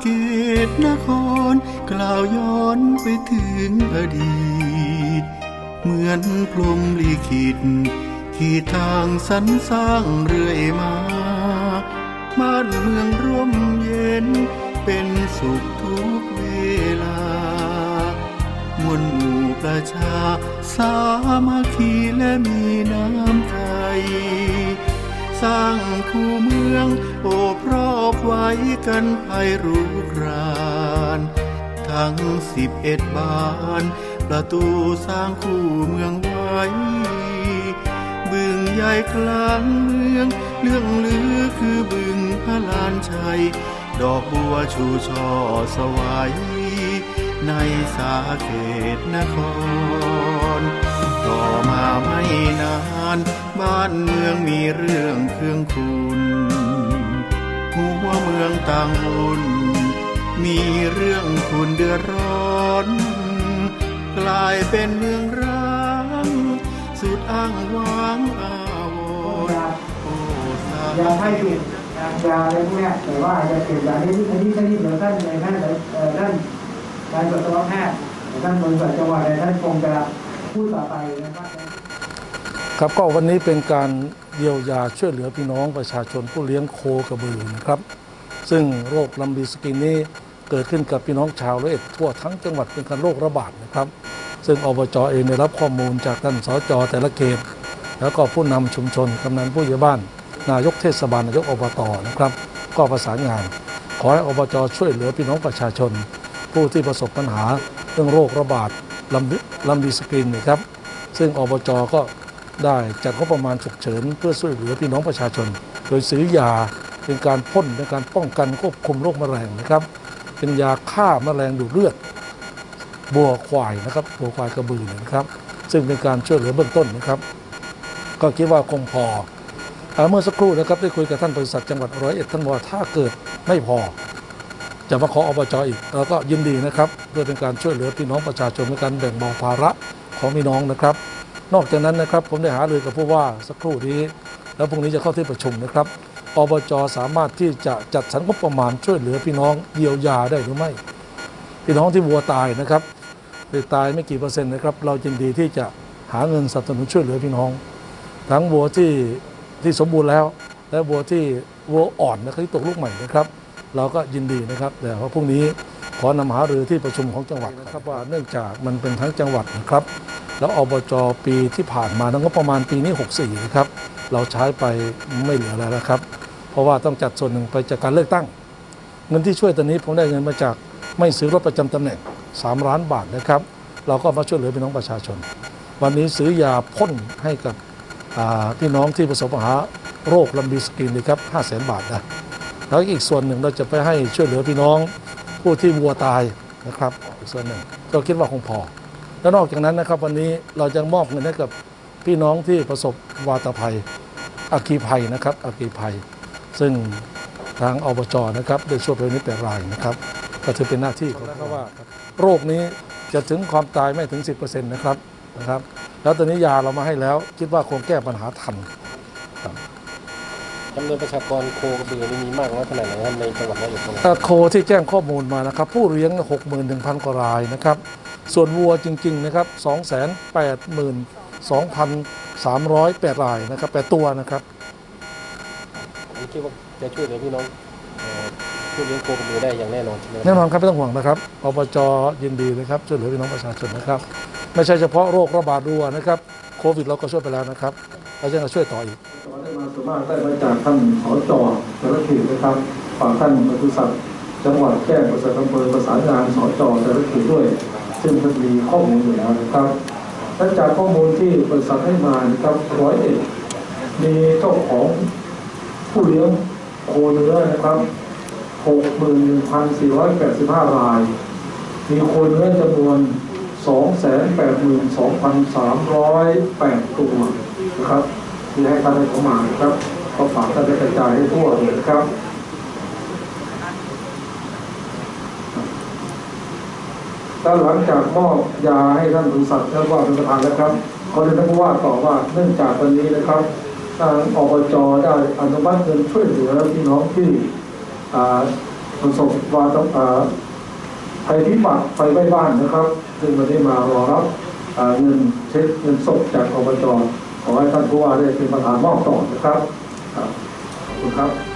เกตนคร กล่าวย้อนไปถึงอดีต เหมือนพรมลิขิตที่ทางสรรสร้างเรื่อยมาบ้านเมืองร่มเย็น เป็นสุขทุกเวลามวลหมู่ประชา สามัคคีและมีน้ำใจ สร้างคู่เมือง โอบรอบไว้กันไพรู้ครานทั้งสิบเอ็ดบาน ประตูสร้างคู่เมืองไว้บึงใหญ่กลางเมือง เรื่องลือคือบึงพระลานชัย ดอกบัวชูช่อสวัยในสาเขตนคร ต่อมาไม่นาน บ้านเมืองมีเรื่องเครื่องคุณหัวเมืองต่างวุ่นมีเรื่องคุณเดือดร้อน กลายเป็นเมืองร้างสุดอ้างว้างอาวรโอ้สายังไม่ปิดยาอะไรพวกเนี้ยแต่ว่าอาจะเปลี่ยนยาที่ที่ที่ที่เดี๋ยวท่านในท่านเอ่อท่านนายสัตวแพทย์ท่านบริษัทจังหวัดในท่านคงจะ พูดต่อไปนะครับครับก็วันนี้เป็นการเยียวยาช่วยเหลือพี่น้องประชาชนผู้เลี้ยงโคกระบือนะครับ ซึ่งโรคลำบีสกินนี้เกิดขึ้นกับพี่น้องชาวร้อยเอ็ดทั่วทั้งจังหวัดเป็นการโรคระบาดนะครับ ซึ่งอบจเองได้รับข้อมูลจากท่านสจแต่ละเขตแล้วก็ผู้นำชุมชนกำนันผู้ใหญ่บ้าน นายกเทศบาลนายกอบตนะครับ ก็ประสานงาน ขอให้อบจช่วยเหลือพี่น้องประชาชน ผู้ที่ประสบปัญหาเรื่องโรคระบาด ลำบิลำบีสกรินนะครับ ซึ่งอบจก็ได้จัดงบประมาณฉุกเฉิน เพื่อช่วยเหลือพี่น้องประชาชน โดยซื้อยาเป็นการพ่นในการป้องกันควบคุมโรคแมลงนะครับ เป็นยาฆ่าแมลงดูดเลือด บัวควายนะครับบัวควายกระบือนะครับ ซึ่งเป็นการช่วยเหลือเบื้องต้นนะครับ ก็คิดว่าคงพอเอ่อเมื่อสักครู่นะครับได้คุยกับท่านบริษัทจังหวัดร้อยเอ็ดท่านบอกว่าถ้าเกิดไม่พอ จะมาขออบจอีกเราก็ยินดีนะครับเพื่อเป็นการช่วยเหลือพี่น้องประชาชนในการแบ่งเบาภาระของพี่น้องนะครับ นอกจากนั้นนะครับผมได้หารือกับผู้ว่าสักครู่นี้ แล้วพรุ่งนี้จะเข้าที่ประชุมนะครับอบจสามารถที่จะจัดสรรงบประมาณช่วยเหลือพี่น้องเยียวยาได้หรือไม่ พี่น้องที่วัวตายนะครับที่ตายไม่กี่เปอร์เซ็นต์นะครับ เรายินดีที่จะหาเงินสนับสนุนช่วยเหลือพี่น้อง ทั้งวัวที่ที่สมบูรณ์แล้ว และวัวที่วัวอ่อนนะครับที่ตกลูกใหม่นะครับ เราก็ยินดีนะครับแต่ว่าพรุ่งนี้ขอนำหารือที่ประชุมของจังหวัดนะครับว่าเนื่องจากมันเป็นทั้งจังหวัดนะครับ แล้วอบจปีที่ผ่านมาทั้งงบประมาณปีนี้ 64 นะครับ เราใช้ไปไม่เหลือแล้วนะครับ เพราะว่าต้องจัดส่วนหนึ่งไปจากการเลือกตั้ง เงินที่ช่วยตอนนี้ผมได้เงินมาจากไม่ซื้อรถประจำตำแหน่ง 3 ล้านบาทนะครับ เราก็มาช่วยเหลือพี่น้องประชาชน วันนี้ซื้อยาพ่นให้กับพี่น้องที่ประสบปัญหาโรคลำบีสกินนะครับ 5 0 0 0 0 0 บาทนะ แล้วอีกส่วนหนึ่งเราจะไปให้ช่วยเหลือพี่น้องผู้ที่วัวตายนะครับอีกส่วนหนึ่งก็คิดว่าคงพอ แล้วนอกจากนั้นนะครับ วันนี้เราจะมอบเงินให้กับพี่น้องที่ประสบวาตภัยอัคีภัยนะครับอัคีภัย ซึ่งทางอบจนะครับได้ช่วยไปนิดแต่รายนะครับ ก็ถือเป็นหน้าที่ของเขาว่า โรคนี้จะถึงความตายไม่ถึง 10%นะครับนะครับ แล้วตอนนี้ยาเรามาให้แล้วคิดว่าคงแก้ปัญหาทัน จำนวนประชากรโคกระบือนี่มีมากน้อยขนาดไหนครับในจังหวัดร้อยเอ็ดของเราเอ่อโคที่แจ้งข้อมูลมานะครับ ผู้เลี้ยง 61,000 กว่ารายนะครับ ส่วนวัวจริง ๆ นะครับ 282,308 รายนะครับแปดตัวนะครับผมคิดว่าจะช่วยเหลือพี่น้องเอ่อผู้เลี้ยงโคกระบือได้อย่างแน่นอนใช่ไหมแน่นอนครับไม่ต้องห่วงนะครับอบจยินดีนะครับช่วยเหลือพี่น้องประชาชนนะครับ ไม่ใช่เฉพาะโรคระบาดรัวนะครับโควิดเราก็ช่วยไปแล้วนะครับเราจะช่วยต่ออีกได้ มาสมากได้มาจากท่านสจแต่ละเขตนะครับฝากท่านปศุสัตว์จังหวัดแจ้งประสานอำเภอประสานงานสจแต่ละเขตด้วย ซึ่งท่านมีข้อมูลอยู่แล้วนะครับและจากข้อมูลที่บริษัทให้มานะครับร้อยเอ็ดมีเจ้าของผู้เลี้ยงโคเนื้อนะครับ61,485ราย มีโคเนื้อจำนวน 282,308 ตัวนะครับ ที่ให้ท่านได้เข้ามาครับก็ฝากท่านได้กระจายให้ทั่วเลยนะครับถ้าหลังจากมอบยาให้ท่านบริษัทท่านว่าเป็นประธานแล้วครับเขาได้ท่านผู้ว่าต่อว่าเนื่องจากวันนี้นะครับทางอบจได้อนุมัติเงินช่วยเหลือพี่น้องที่ประสบวาตอ่าภัยพิบัติไฟไหม้บ้านนะครับซึ่งวันนี้มารอรับเงินเช็คเงินสดจากอบจ ขอให้ท่านผู้ว่าได้เป็นประธานมอบต่อนะครับ ครับขอบคุณครับ